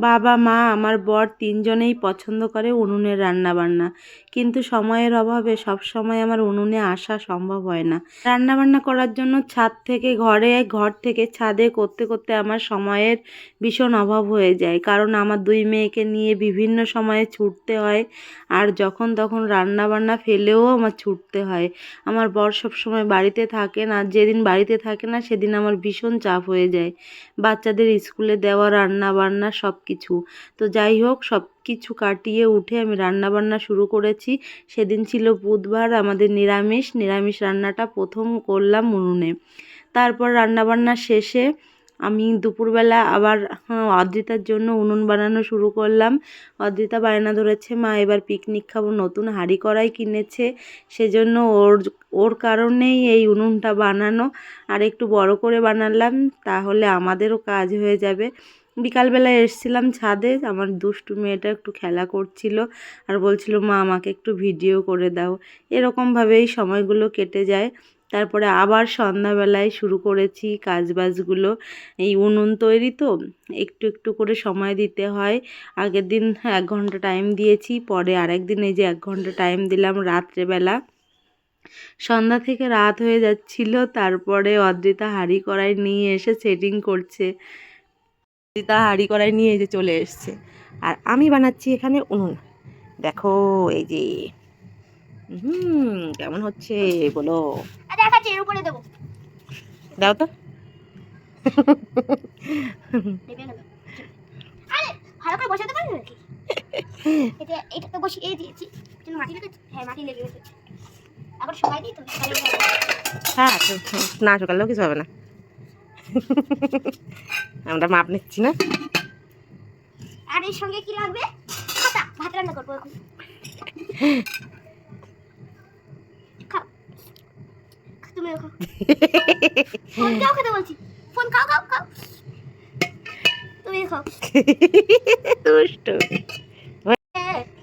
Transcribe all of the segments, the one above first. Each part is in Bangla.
বাবা, মা আমার বর তিনজনেই পছন্দ করে উনুনের রান্না বান্না কিন্তু সময়ের অভাবে সব সময় আমার উনুনে আসা সম্ভব হয় না। রান্না বান্না করার জন্য ছাদ থেকে ঘরে, ঘর থেকে ছাদে করতে করতে আমার সময়ের ভীষণ অভাব হয়ে যায়। কারণ আমার দুই মেয়েকে নিয়ে বিভিন্ন সময়ে ছুটতে হয় আর যখন তখন রান্না বান্না ফেলেও আমার ছুটতে হয়। আমার বর সব সময় বাড়িতে থাকে না, যেদিন বাড়িতে থাকে না সেদিন আমার ভীষণ চাপ হয়ে যায়। বাচ্চাদের স্কুলে দেওয়া রান্না বান্না সব কিছু তো যাই হোক সব কিছু কাটিয়ে উঠে আমি রান্না বান্না শুরু করেছি। সেদিন ছিল বুধবার আমাদের নিরামিষ। নিরামিষ রান্নাটা প্রথম করলাম উনুনে। তারপর রান্নাবান্না শেষে আমি দুপুরবেলা আবার হ্যাঁ, অদ্রিতার জন্য উনুন বানানো শুরু করলাম। অদ্রিতা বায়না ধরেছে মা এবার পিকনিক খাব নতুন হাঁড়ি কড়াই কিনেছে। সেজন্য ওর ওর কারণেই এই উনুনটা বানানো। আর একটু বড় করে বানালাম তাহলে আমাদেরও কাজ হয়ে যাবে। বিকালবেলা এসছিলাম ছাদে, আমার দুষ্টু মেয়েটা একটু খেলা করছিল আর বলছিল, মা, আমাকে একটু ভিডিও করে দাও। এরকমভাবেই সময়গুলো কেটে যায়। তারপরে আবার সন্ধ্যাবেলায় শুরু করেছি কাজবাজগুলো। এই উনুন তৈরি তো, একটু একটু করে সময় দিতে হয়। আগের দিন এক ঘণ্টা টাইম দিয়েছি, পরে আরেক দিন এই যে এক ঘণ্টা টাইম দিলাম রাত্রেবেলা। সন্ধ্যা থেকে রাত হয়ে যাচ্ছিল, তারপরে অদ্রিতা হাঁড়ি কড়াই নিয়ে এসে সেটিং করছে। অদ্রিতা হাঁড়ি কড়াই নিয়ে এই যে চলে এসছে। আর আমি বানাচ্ছি এখানে উনুন। দেখো এই যে। হুম কেমন হচ্ছে বলো। দেখাচ্ছি এর উপরে দেবো। দাও তো। দেবে না আরে ভালো করে বসাতে পারবে নাকি? এটা এটা তো বসিয়ে দিয়েছি। মাটি লেগে হ্যাঁ মাটি লেগে গেছে। এখন সময় দিই তো হ্যাঁ না সকালেও কিছু হবে না। আমরা মাপ নিচ্ছি না। আর এর সঙ্গে কি লাগবে? খাতা ভাত রান্না করব এখন। খাও খাও। ফোন খাও খেতে বলছি। ফোন খাও খাও খাও তুমি খাও। দুষ্টু।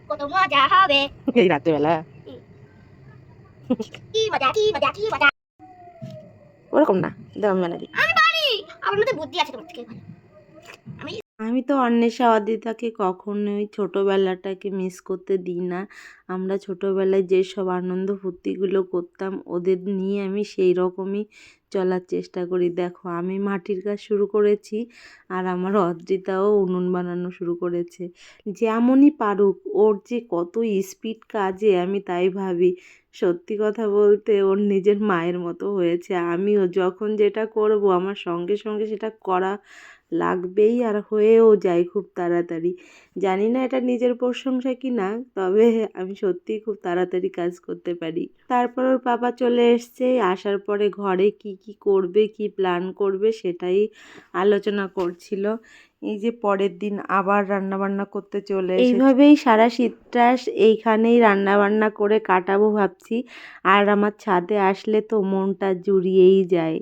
কত মজা হবে। এই রাত্রেবেলা। কি মজা কি মজা কি মজা। ওরকম না দাও আমি দিই আমি পারি আমার মধ্যে বুদ্ধি আছে তোমার থেকে। আমি তো অন্বেষা অদিতাকে কখনোই ছোটোবেলাটাকে মিস করতে দিই না। আমরা ছোটোবেলায় যেসব আনন্দ ফুর্তিগুলো করতাম, ওদের নিয়ে আমি সেই রকমই চলার চেষ্টা করি। দেখো, আমি মাটির কাজ শুরু করেছি আর আমার অদ্রিতাও উনুন বানানো শুরু করেছে। যেমনই পারুক, ওর যে কত স্পিড কাজে আমি তাই ভাবি। সত্যি কথা বলতে ওর নিজের মায়ের মতো হয়েছে। আমিও যখন যেটা করব, আমার সঙ্গে সঙ্গে সেটা করা লাগবেই আর হয়েও যায় খুব তাড়াতাড়ি। জানি না এটা নিজের প্রশংসা কি না, তবে আমি সত্যিই খুব তাড়াতাড়ি কাজ করতে পারি। তারপর ওর পাপা চলে এসছে, আসার পরে ঘরে কি কি করবে, কি প্ল্যান করবে সেটাই আলোচনা করছিল। এই যে পরের দিন আবার রান্নাবান্না করতে চলে এইভাবেই সারা শীতটা এইখানেই রান্নাবান্না করে কাটাবো ভাবছি। আর আমার ছাদে আসলে তো মনটা জুড়িয়েই যায়।